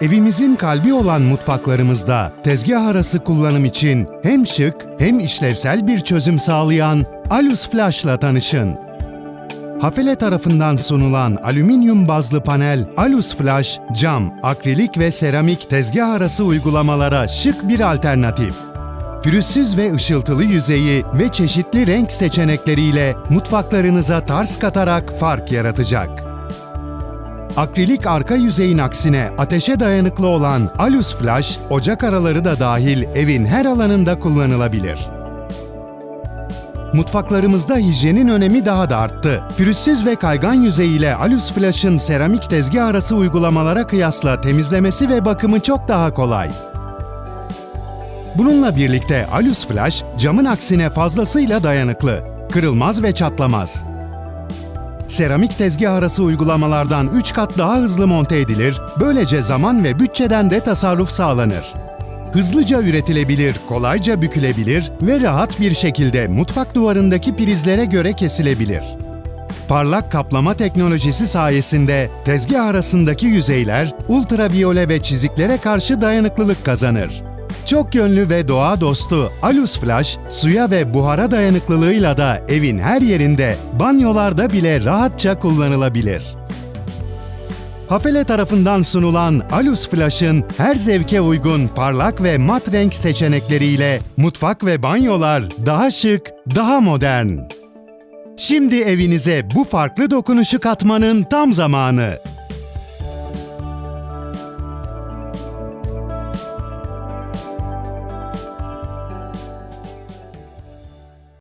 Evimizin kalbi olan mutfaklarımızda tezgah arası kullanım için hem şık hem işlevsel bir çözüm sağlayan Alus Flash'la tanışın. Hafele tarafından sunulan alüminyum bazlı panel Alus Flash, cam, akrilik ve seramik tezgah arası uygulamalara şık bir alternatif. Pürüzsüz ve ışıltılı yüzeyi ve çeşitli renk seçenekleriyle mutfaklarınıza tarz katarak fark yaratacak. Akrilik arka yüzeyin aksine ateşe dayanıklı olan Alus Flash, ocak araları da dahil evin her alanında kullanılabilir. Mutfaklarımızda hijyenin önemi daha da arttı. Pürüzsüz ve kaygan yüzeyiyle Alus Flash'ın seramik tezgah arası uygulamalara kıyasla temizlemesi ve bakımı çok daha kolay. Bununla birlikte Alus Flash, camın aksine fazlasıyla dayanıklı, kırılmaz ve çatlamaz. Seramik tezgah arası uygulamalardan 3 kat daha hızlı monte edilir, böylece zaman ve bütçeden de tasarruf sağlanır. Hızlıca üretilebilir, kolayca bükülebilir ve rahat bir şekilde mutfak duvarındaki prizlere göre kesilebilir. Parlak kaplama teknolojisi sayesinde tezgah arasındaki yüzeyler ultraviyole ve çiziklere karşı dayanıklılık kazanır. Çok yönlü ve doğa dostu Alus Flash, suya ve buhara dayanıklılığıyla da evin her yerinde, banyolarda bile rahatça kullanılabilir. Hafele tarafından sunulan Alus Flash'ın her zevke uygun parlak ve mat renk seçenekleriyle mutfak ve banyolar daha şık, daha modern. Şimdi evinize bu farklı dokunuşu katmanın tam zamanı.